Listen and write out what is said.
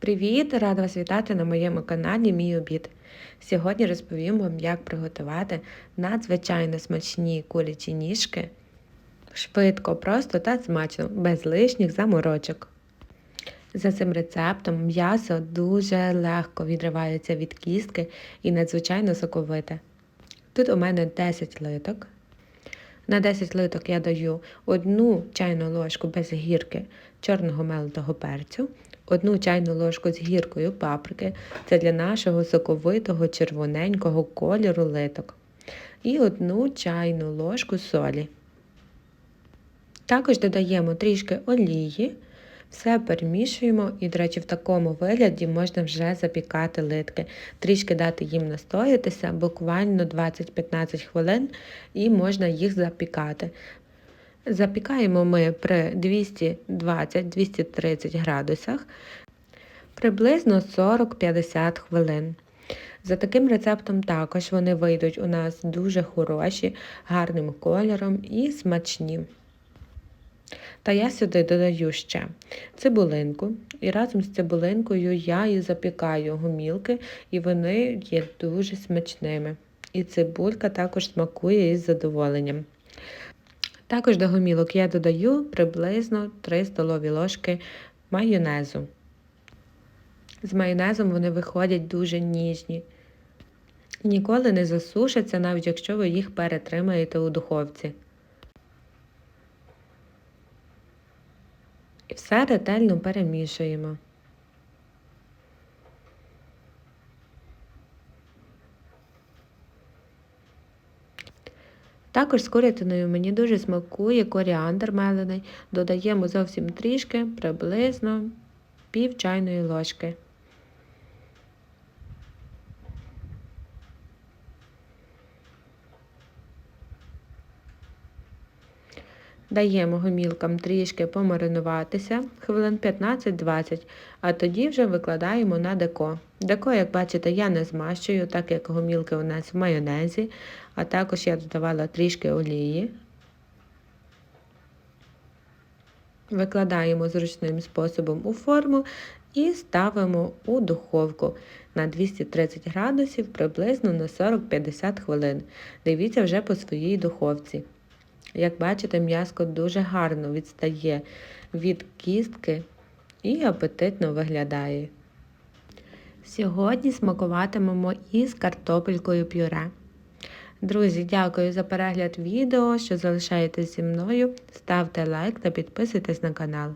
Привіт! Рада вас вітати на моєму каналі Мій обід. Сьогодні розповім вам, як приготувати надзвичайно смачні курячі ніжки. Швидко, просто та смачно, без лишніх заморочок. За цим рецептом м'ясо дуже легко відривається від кістки і надзвичайно соковите. Тут у мене 10 литок. На 10 литок я даю одну чайну ложку без гірки чорного мелитого перцю, одну чайну ложку з гіркою паприки, це для нашого соковитого червоненького кольору литок, і одну чайну ложку солі. Також додаємо трішки олії, все перемішуємо і, до речі, в такому вигляді можна вже запікати литки, трішки дати їм настоятися, буквально 20-15 хвилин, і можна їх запікати. Запікаємо ми при 220-230 градусах приблизно 40-50 хвилин. За таким рецептом також вони вийдуть у нас дуже хороші, гарним кольором і смачні. Та я сюди додаю ще цибулинку, і разом з цибулинкою я і запікаю гумілки, і вони є дуже смачними. І цибулька також смакує із задоволенням. Також до гомілок я додаю приблизно 3 столові ложки майонезу. З майонезом вони виходять дуже ніжні. Ніколи не засушаться, навіть якщо ви їх перетримаєте у духовці. І все ретельно перемішуємо. Також з курятиною мені дуже смакує коріандр мелений. Додаємо зовсім трішки, приблизно пів чайної ложки. Даємо гомілкам трішки помаринуватися хвилин 15-20, а тоді вже викладаємо на деко. Деко, як бачите, я не змащую, так як гомілки у нас в майонезі, а також я додавала трішки олії. Викладаємо зручним способом у форму і ставимо у духовку на 230 градусів приблизно на 40-50 хвилин. Дивіться вже по своїй духовці. Як бачите, м'яско дуже гарно відстає від кістки і апетитно виглядає. Сьогодні смакуватимемо із картопелькою пюре. Друзі, дякую за перегляд відео, що залишаєтесь зі мною. Ставте лайк та підписуйтесь на канал.